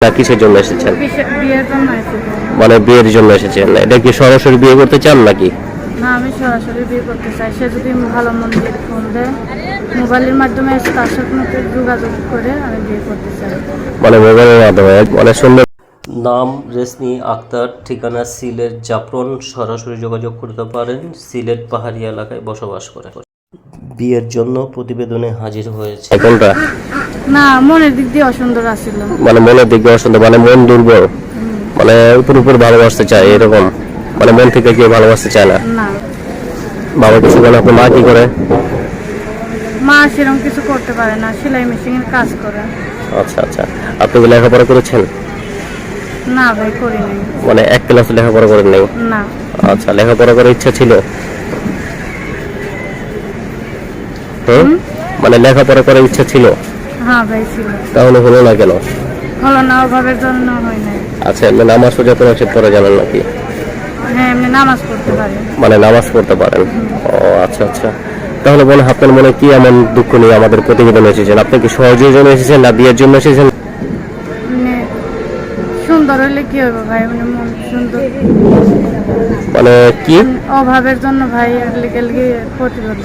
না কিসের জন্য এসেছেন? বিশে- বিয়ের জন্য এসেছি। মানে বিয়ের জন্য এসেছেন। এটা কি সরাসরি বিয়ে করতে চান নাকি? না আমি সরাসরি বিয়ে করতে চাই। সে যদি ভালো মন্দির ফোন দেয় মোবাইলের মাধ্যমে তার সাথে যোগাযোগ করে আমি বিয়ে করতে চাই। মানে মোবাইলের মাধ্যমে মানে সুন্দর নাম রেশমি আক্তার ঠিকানা সিলেট জাফরন। সরাসরি যোগাযোগ করতে পারেন। সিলেট পাহাড়ি এলাকায় বসবাস করে। বিয়ের জন্য প্রতিবেদনে হাজির হয়েছে। কোনটা না মনের দিক দিয়ে অসুন্দর আসছিল মানে মনের দিকে অসুন্দর মানে মন দুর্বল। মানে উপর উপর ভালোবাসতে চায় এরকম। মানে মন থেকে কেউ ভালোবাসতে চায় না। না। বাবা কিছু বলে আপনার মা কি করে? মা সেরকম কিছু করতে পারে না সেলাই মেশিনের কাজ করে। আচ্ছা আচ্ছা। আপনি কি লেখাপড়া করেছেন? না ভাই করি নাই মানে এক ক্লাস লেখাপড়া করেন নাই? না। আচ্ছা লেখাপড়া করার ইচ্ছা ছিল? মানে লেখাপড়া করার ইচ্ছা ছিল? হ্যাঁ ভাই ছিল। তাহলে হলো না কেন? হলো না অভাবের জন্য হয় নাই। আচ্ছা এমনি নামাজ সোজা করে সে পড়ে জানেন নাকি? হ্যাঁ এমনি নামাজ পড়তে মানে নামাজ পড়তে পারেন? ও আচ্ছা আচ্ছা। তাহলে বলে আপনার মনে কি এমন দুঃখ নিয়ে আমাদের প্রতিবেদন এসেছেন? আপনি কি সহজের জন্য এসেছেন না বিয়ের জন্য এসেছেন? মানে সুন্দর হলে কি হবে ভাই? মানে মন সুন্দর। মানে কি? অভাবের জন্য ভাই লেগে লেগে প্রতিবদ্ধ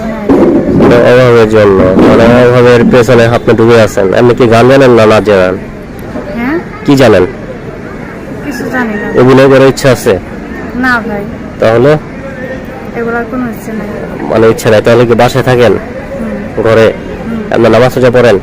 মানে অভাবের জন্য। মানে এর পেছনে আপনি ডুবে আছেন। আপনি কি গান জানেন না না জানেন? হ্যাঁ? কি জানেন? কিছু জানি না। অভিনয় করার ইচ্ছা আছে? না ভাই। তাহলে? এগুলার কোনো ইচ্ছে নাই। মানে ইচ্ছা নাই। তাহলে কি বাসায় থাকেন? ঘরে? আপনার নামাজ সোজা পড়েন?